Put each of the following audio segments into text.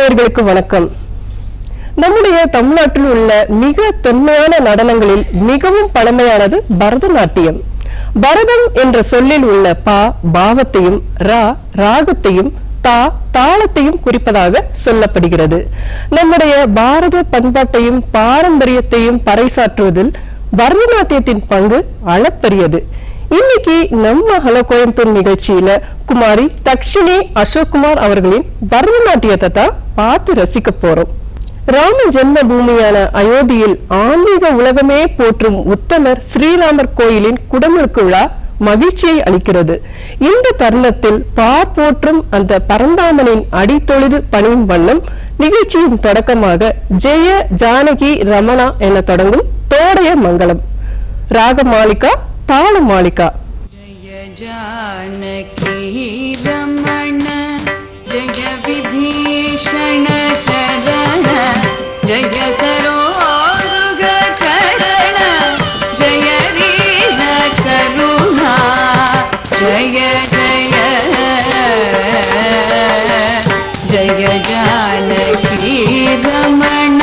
நேயர்களுக்கு வணக்கம். நம்முடைய தமிழ்நாட்டில் உள்ள மிக தொன்மையான நடனங்களில் மிகவும் பழமையானது பரதநாட்டியம். பரதம் என்ற சொல்லில் உள்ள பா பாவத்தையும் ரா ராகத்தையும் தா தாளத்தையும் குறிப்பதாக சொல்லப்படுகிறது. நம்முடைய பாரத பண்பாட்டையும் பாரம்பரியத்தையும் பறைசாற்றுவதில் பரதநாட்டியத்தின் பங்கு அளப்பரியது. இன்னைக்கு நம்ம ஹலோ கோயம்புத்தூர் நிகழ்ச்சியில குமாரி தக்ஷினி அசோக்குமார் அவர்களின் பரதநாட்டியத்தை தான் பார்த்து ரசிக்க போறோம். ராம ஜென்ம பூமியான அயோத்தியில் ஆன்மீக உலகமே போற்றும் உத்தமர் ஸ்ரீராமர் கோயிலின் குடமுழுக்கு விழா மகிழ்ச்சியை அளிக்கிறது. இந்த தருணத்தில் பார் போற்றும் அந்த பரந்தாமனின் அடித்தொழுது பணியும் வண்ணம் நிகழ்ச்சியின் தொடக்கமாக ஜெய ஜானகி ரமணா என தொடங்கும் தோடைய மங்கலம் ராக தாளம் மாளிகா ஜய ஜானகி ரமண ஜய விபீஷண சரண ஜய சரோருக சரண ஜய ரீன கருணா ஜய ஜய ஜய ஜானகி ரமண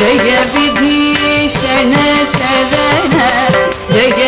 ஜய விபீஷண சரண ஜய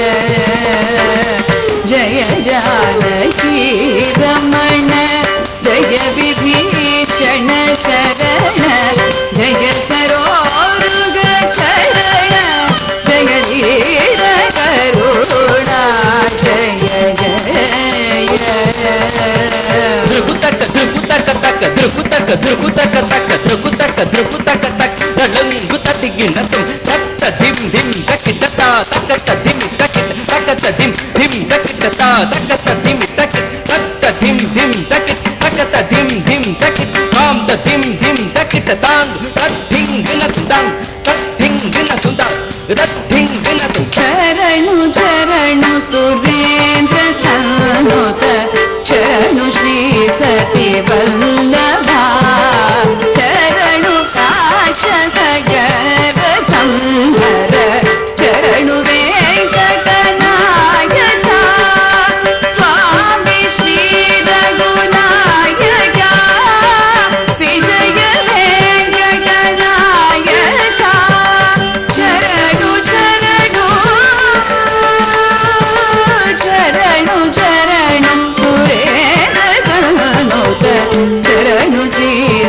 जानकी रमण। जय विभीषण शरण जय सरोरुग चरण। जय धीर करुणा। जय जय ध्रुपुतक ध्रुपुतक तक ध्रुपुतक ध्रुपुतक तक ध्रुपुतक ध्रुपुतक तक धलंगु तटिगिणतुं तक्त धिं धिं तकितता तक्त धिं तकित तक्त धिं धिं तक తట తట దిమ్ తట తట దిమ్ దిమ్ తట తట త దిమ్ దిమ్ తట. తాం త దిమ్ దిమ్ తట త తాం తట ధిం ధిన తాం తట ధిం ధిన తాం రట్ ధిం ధిన చరణు చరణు సురేంద్ర సన్నుత చరణు శ్రీ సతి బల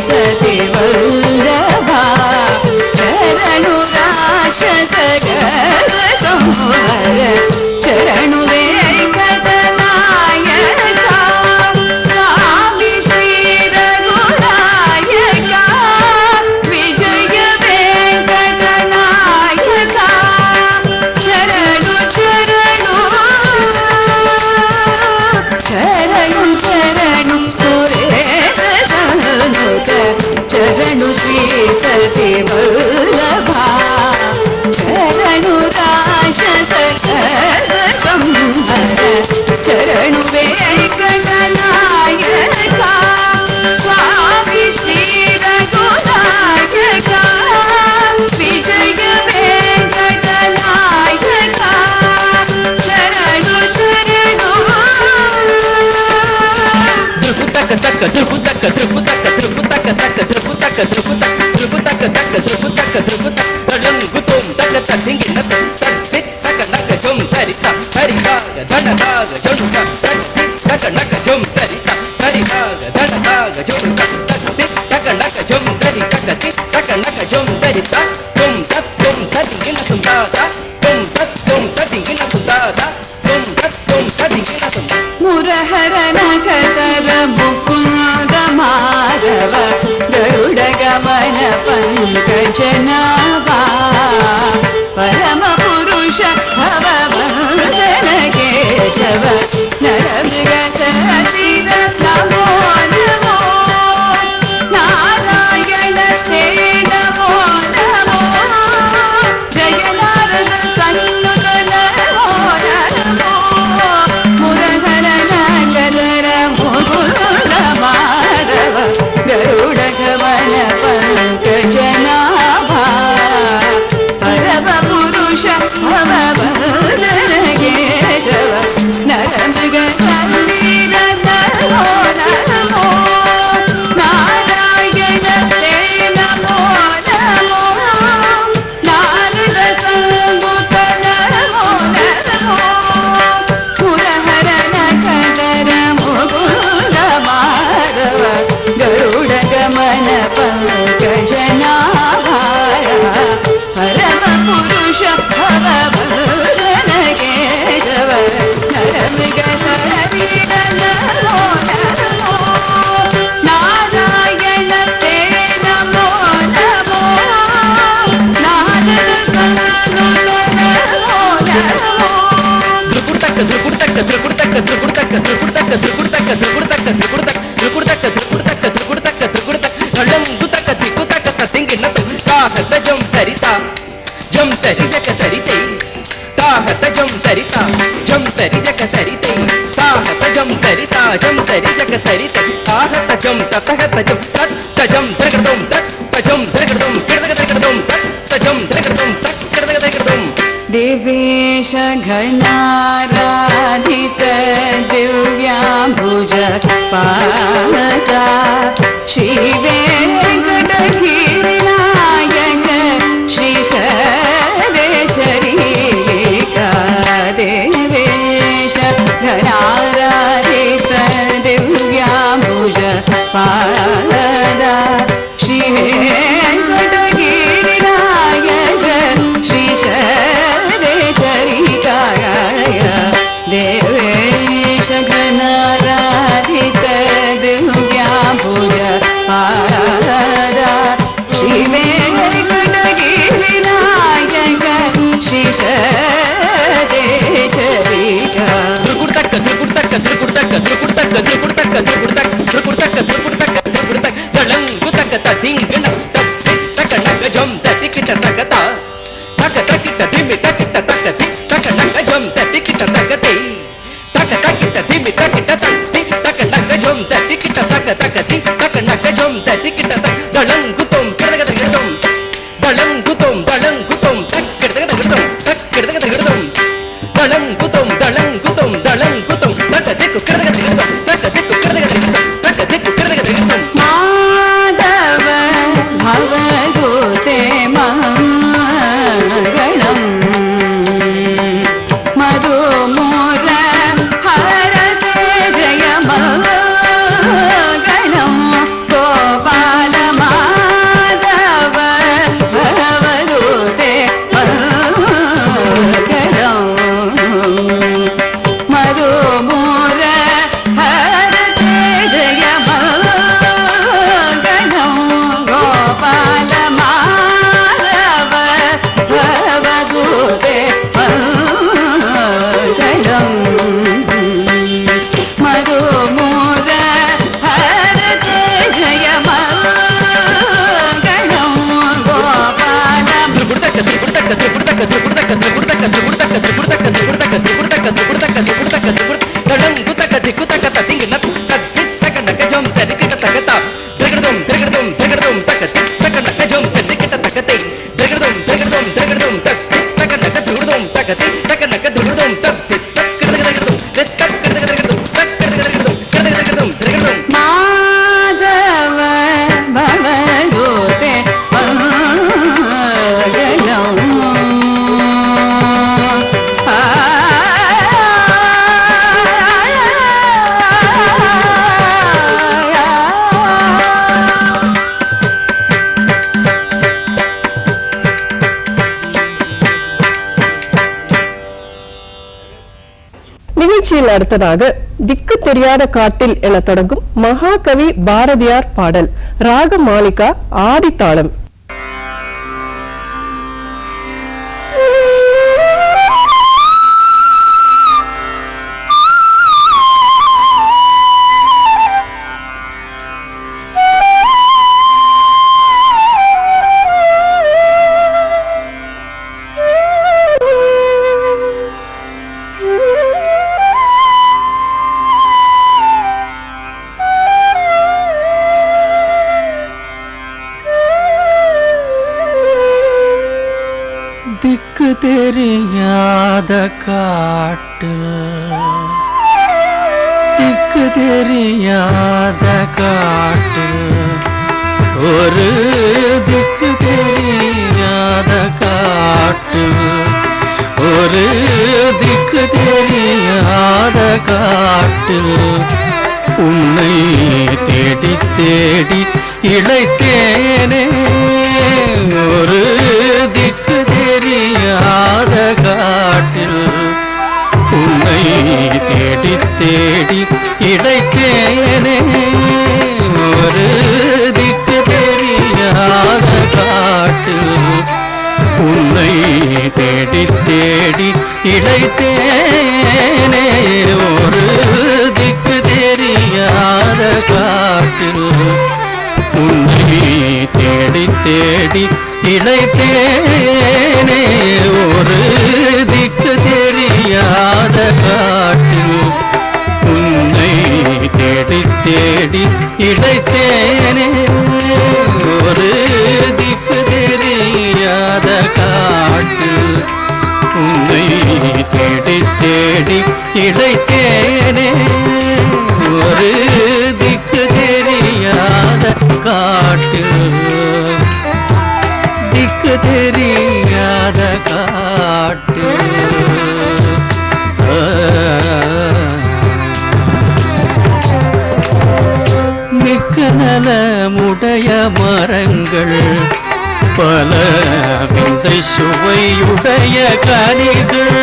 सती वल्लभा चरणु राक्षस संहार ಚರಣುವೆ ಗಣನಾಯಕ ಸ್ವಾಮಿ ಶ್ರೀ ರಘುನಾಯಕ ವಿಜಯ ವೆಂಕಟನಾಯಕ ಶರಣು ಶರಣು ತ್ರಿಪುತಕ ತಕ್ಕ ತ್ರಿಪುತಕ ತ್ರಿಪುತಕ ತ್ರಿಪುತಕ ತಕ್ಕ ತ್ರಿಪುತಕ ತ್ರಿಪುತಕ ತ್ರಿಪುತಕ ತಕ್ಕ ತ್ರಿಪುತಕ ತ್ರಿಪುತಕ ధరితాగ ధనతాగ జడుక తక నక జం ధరిత ధరితాగ ధనతాగ జడుక తకతి తక నక జం ధరి తకతి తక నక పరమ పురుష భవ కేశవ నరమృగ సహసిర నమో సరిత జం సరిత జం సరిత సరితే సాహస జం సరిత జం సరి జగ సరితై. సాహస జం సరిత జం సరి జగ సరిత. సాహస జం తతహత జం తత్ సజం ద్రగడం తత్ సజం ద్రగడం కిడగదగడం తత్ సజం ద్రగడం తత్ కిడగదగడం दिवेश घनाराधित दिव्याम्बुजपाता श्री பாத ஸ்ரீ வெங்கடகிரிநாயக ஸ்ரீ சரே சரிகாய தேவேஷ கணராதித திவ்யா பூஜ பாத ஸ்ரீ வெங்கடகிரிநாயக ஸ்ரீ சரே Dang தக்கத்தை தக்க நக்க துருதும் தக் தக்க தக்க தக்க அடுத்ததாக திக்கு தெரியாத காட்டில் என தொடங்கும் மகாகவி பாரதியார் பாடல் ராக மாலிகா ஆதித்தாளம். திக்கு தெரியாத காட்டில். திக்கு தெரியாத காட்டில். ஒரு திக்கு தெரியாத காட்டில். ஒரு திக்கு தெரியாத காட்டில். உன்னை தேடி தேடி இழைத்தேனே. ஒரு திக்கு தெரியாத காட்டில் உன்னை தேடி தேடி இழைத்தேனே ஒரு திக்கு தெரியாத காட்டில் உன்னை தேடி தேடி இழைத்தேனே ஒரு திக்கு தெரியாத காட்டில் உன்னை தேடி தேடி இழைத்தேனே ஒரு திக்கு தெரியாத காட்டில். உன்னை தேடி தேடி இழைத்தேனே ஒரு திக்கு தெரியாத காட்டில். உன்னை தேடி தேடி இழைத்தேனே ஒரு திக்கு தெரியாத காட்டில். தெரியாத காட்டு. மிக்க நலமுடைய மரங்கள் பல விந்தை சுவையுடைய கனிகள்.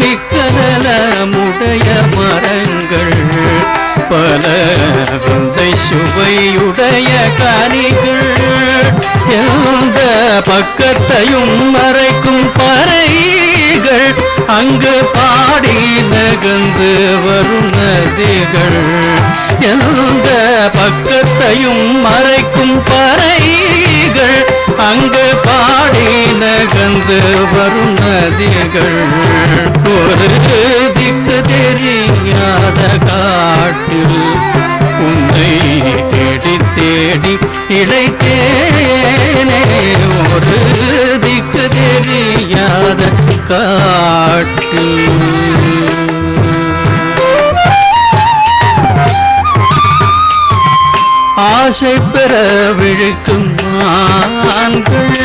மிக்க நலமுடைய மரங்கள் பல விந்தை சுவையுடைய கனிகள் எந்த பக்கத்தையும் மறைக்கும் பறைகள் அங்கு பாடி நகர்ந்து வரும் நதிகள் எந்த பக்கத்தையும் மறைக்கும் பறைகள் அங்கு பாடி நகர்ந்து வரும் நதிகள் ஒரு திக்கு தெரியாத காட்டில் உன்னை தேடி தேடி இழைத்தேனே. ஒரு திக்கு தெரியாத காட்டில். ஆசை பெற விழிக்கும் ஆண்கள்.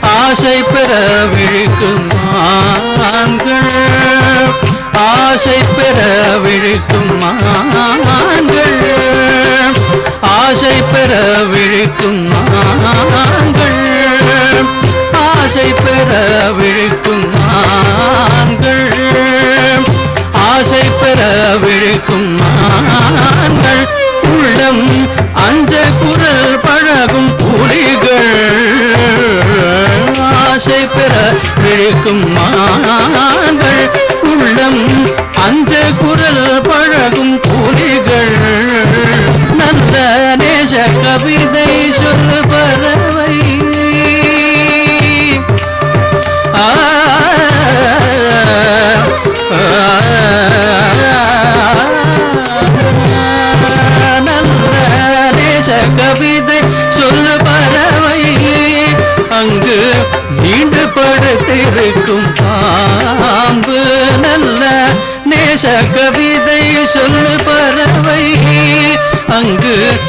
ஆசை பெற விழிக்கும் ஆண்கள். ஆசை பெற விழிக்கும் ஆண்கள். ஆசை பெற விழிக்கும் ஆண்கள். ஆசை பெற விழிக்கும் ஆண்கள். ஆசை பெற விழிக்கும் ஆண்கள். உள்ளம் அஞ்ச குரல் பழகும் புலிகள். ஆசை பெற விழிக்கும் மான்கள் உள்ளம் அஞ்ச குரல் பழகும் புலிகள். நல்ல நேச கவிதை சொல்லு பறவை. ஆ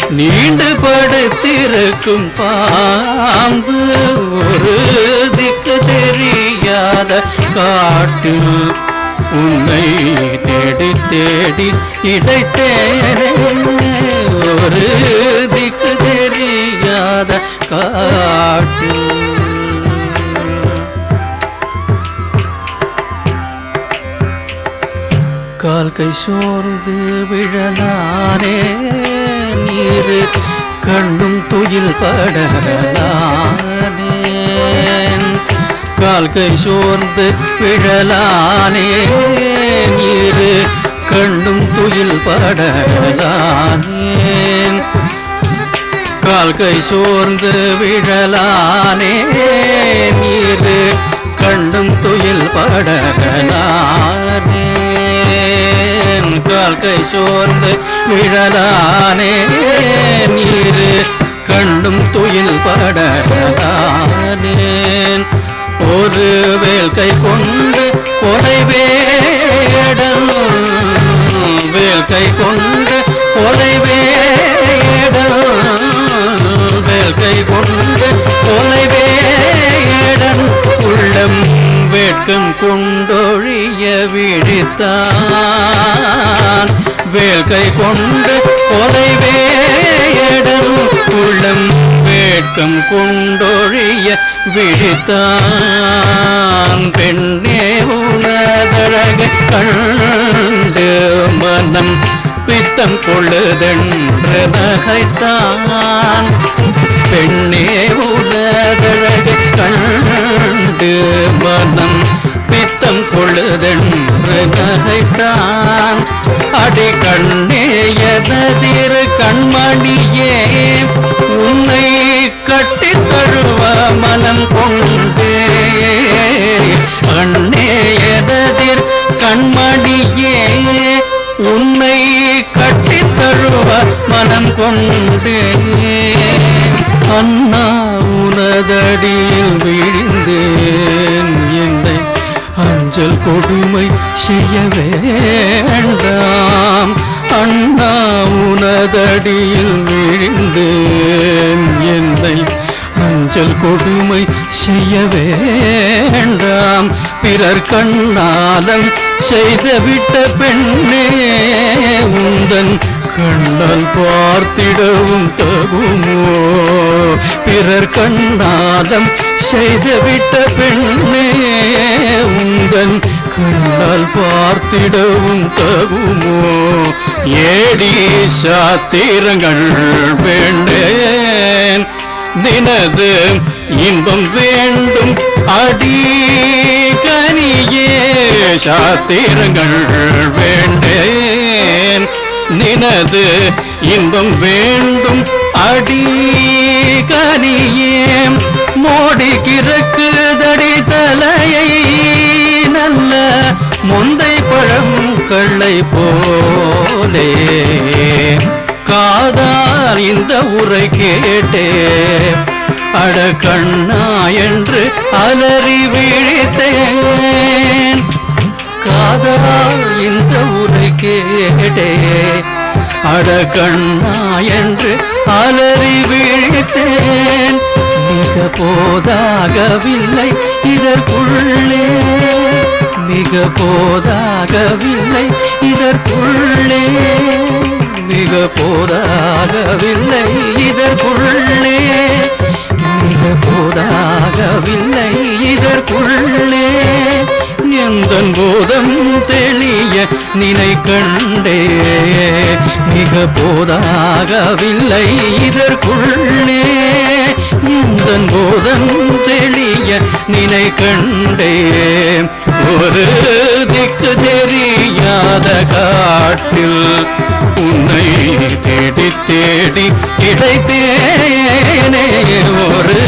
நீண்டு படுத்திருக்கும் பாம்பு ஒரு திக்கு தெரியாத காட்டில் உன்னை தேடி தேடி இடைத்தேனே. ஒரு திக்கு தெரியாத காட்டில். கால் கை சோர்ந்து விழலானே நீர் கண்ணும் துயில் படலானே கால்கை சோர்ந்து விழலானே நீர் கண்ணும் துயில் படலானேன். கால்கை சோர்ந்து விழலானே நீர் கண்ணும் துயில் படலானே. கால் கை சோர்ந்து விழலானே நீர் கண்டும் துயில் படலானேன் ஒரு வேல் கை கொண்டு கொலை வேடம். வேல் கை கொண்டு கொலை வேடம். வேல் கை கொண்டு கொலை வேடம். உள்ளம் வேட்கம் கொண்டொழிய விழித்தான் வேல்கை கொண்டு கொலை உள்ளம் வேட்கம் கொண்டொழிய விழித்தான் பெண்ணே உனதழகு கண்டு மனம் பித்தம் கொள்ளுதென்று நகைத்தான் பெண்ணே உனதழகு கண்டு மனம் பித்தம் கொள்ளுதென்று நகைத்தான் அடி கண்ணே எனதிரு கண்மணியே உன்னை கட்டி தருவ மனம் கொண்டே. கண்ணே எதிர் கண்மணியே உன்னை கட்டி தழுவ மனம் கொண்டே. அண்ணா உனதடியில் விழுந்தேன். என்னை அஞ்சல் கொடுமை செய்ய வேண்டாம். அண்ணா உனதடியில் விழுந்தேன். என்னை அஞ்சல் கொடுமை செய்ய வேண்டாம். பிறர் கண்ணாலம் செய்த விட்ட பெண்ணே உந்தன் கண்ணால் பார்த்திடவும் தகுமோ? பிறர் கண்ணாலம் செய்துவிட்ட பெண்ணே உந்தன் கண்ணால் பார்த்திடவும் தகுமோ? ஏடி சாத்திரங்கள் வேண்டேன் நினது இன்பம் வேண்டும் அடி கனியே சாத்திரங்கள் வேண்டேன் நினது இன்பம் வேண்டும் அடி கனியே மோடி கிழக்குதடி தலையை நல்ல முந்தை பழம் கள்ளை போலே காதார் இந்த உரை கேட்டே அட கண்ணா என்று அலறி விழித்தேன். காதலால் இந்த உரை கேட்டே. அட கண்ணா என்று அலறி விழித்தேன். மிக போதாகவில்லை இதற்குள்ளே. மிக போதாகவில்லை இதற்குள்ளே. மிக போதாகவில்லை இதற்குள்ளே. ஆகவில்லை இதற்குள்ளே. எந்த போதம் தெளிய நினை கண்டே. மிக போதாகவில்லை இதற்குள்ளே. எந்த போதன் தெளிய நினை கண்டே ஒரு திக்கு தெரியாத காட்டில் உன்னை தேடி தேடி கிடைத்தேனே. ஒரு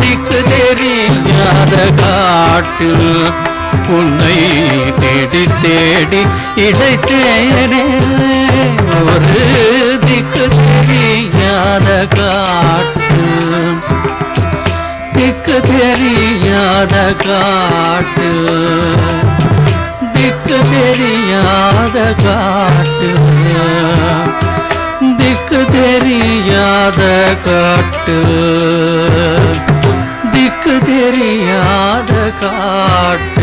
திக்கு தெரியாத காட்டில் உன்னை தேடி தேடி இடைத்தேனே ஒரு திக்கு தெரியாத காட்டு. திக்கு தெரியாத காட்டு. திக்கு தெரியாத காட்டு. திக்கு தெரியாத காட்டு. திக்கு தெரியாத காட்டு.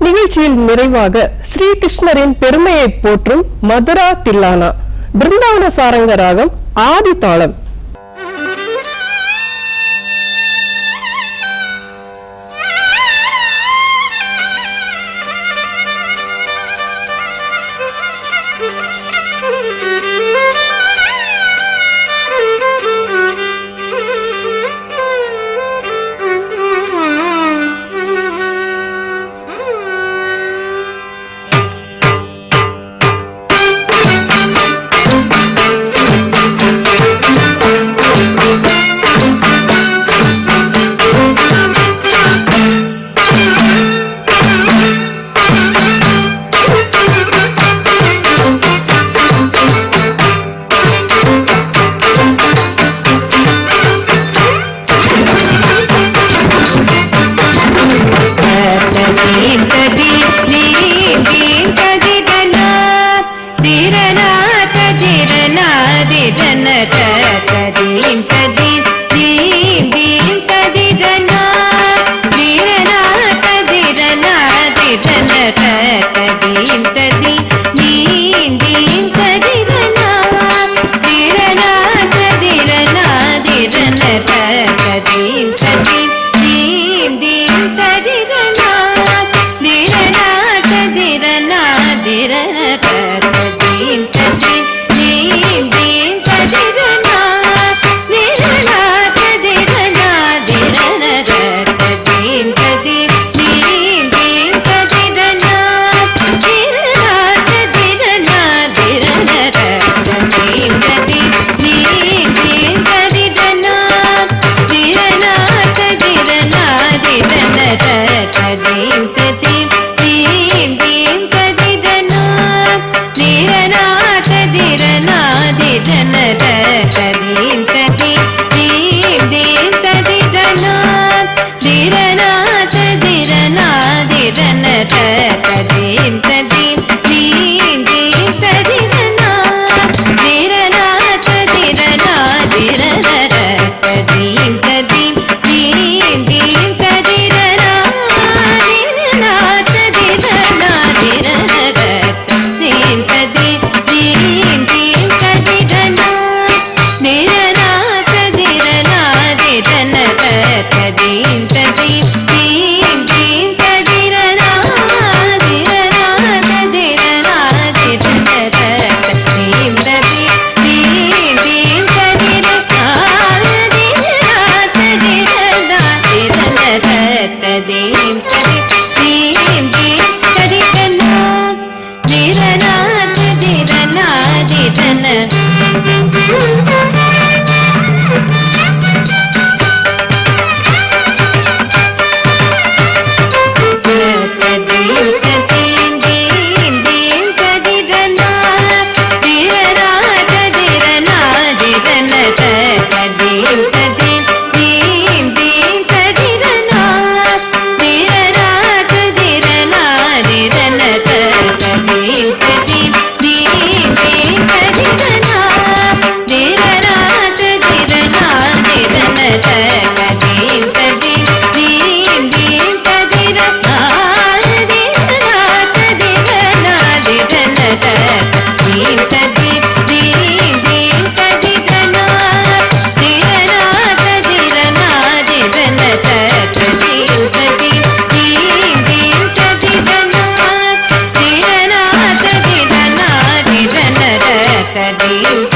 நிகழ்ச்சியில் நிறைவாக ஸ்ரீகிருஷ்ணரின் பெருமையை போற்றும் மதுரா தில்லானா பிருந்தாவன சாரங்க ராகம் ஆதி தாளம். Thank you.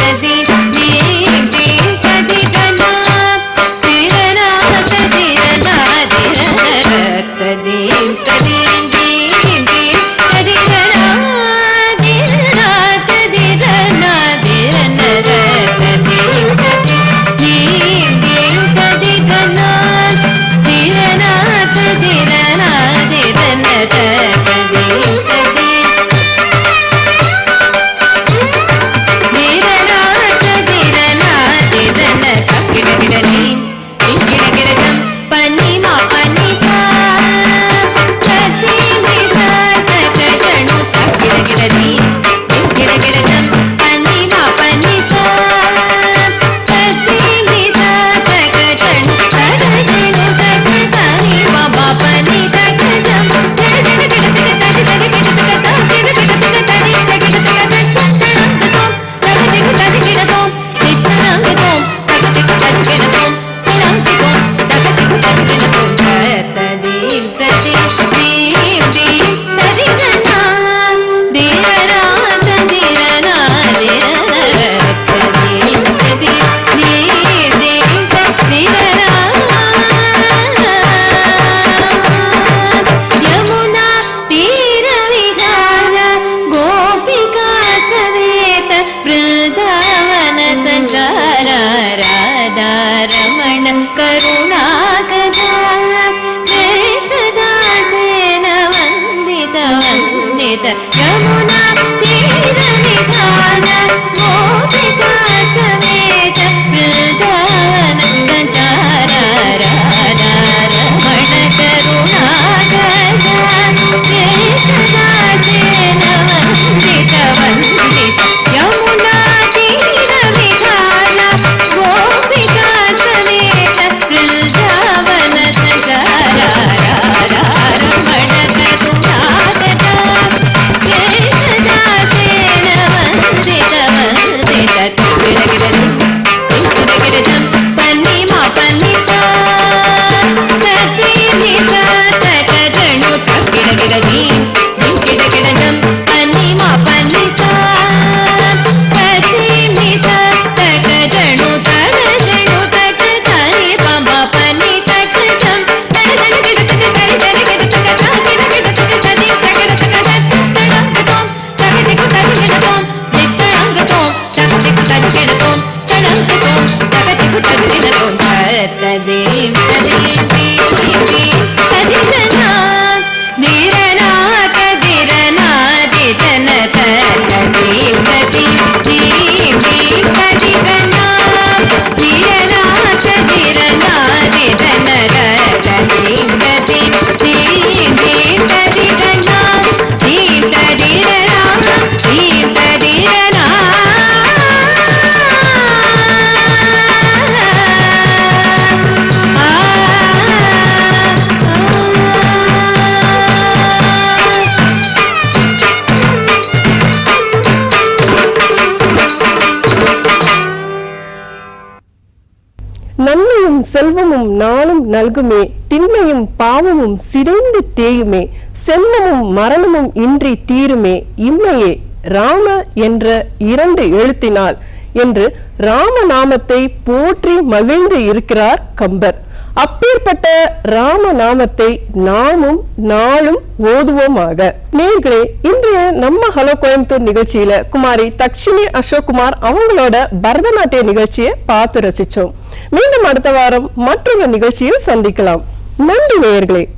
செல்வமும் நாளும் நல்குமே திண்மையும் பாவமும் சிதைந்து தேயுமே செல்வமும் மரணமும் இன்றி தீருமே இம்மையே ராம என்ற இரண்டு எழுத்தினால் என்று ராமநாமத்தை போற்றி மகிழ்ந்து இருக்கிறார் கம்பர். அப்பேற்பட்ட ராம நாமத்தை நாமும் நாளும் ஓதுவோமாக. நேர்களே இன்றைய நம்ம ஹலோ கோயம்புத்தூர் நிகழ்ச்சியில குமாரி தக்ஷினி அசோக்குமார் அவங்களோட பரதநாட்டிய நிகழ்ச்சியை பார்த்து ரசிச்சோம். மீண்டும் அடுத்த வாரம் மற்றொரு நிகழ்ச்சியில் சந்திக்கலாம். நன்றி நேயர்களே.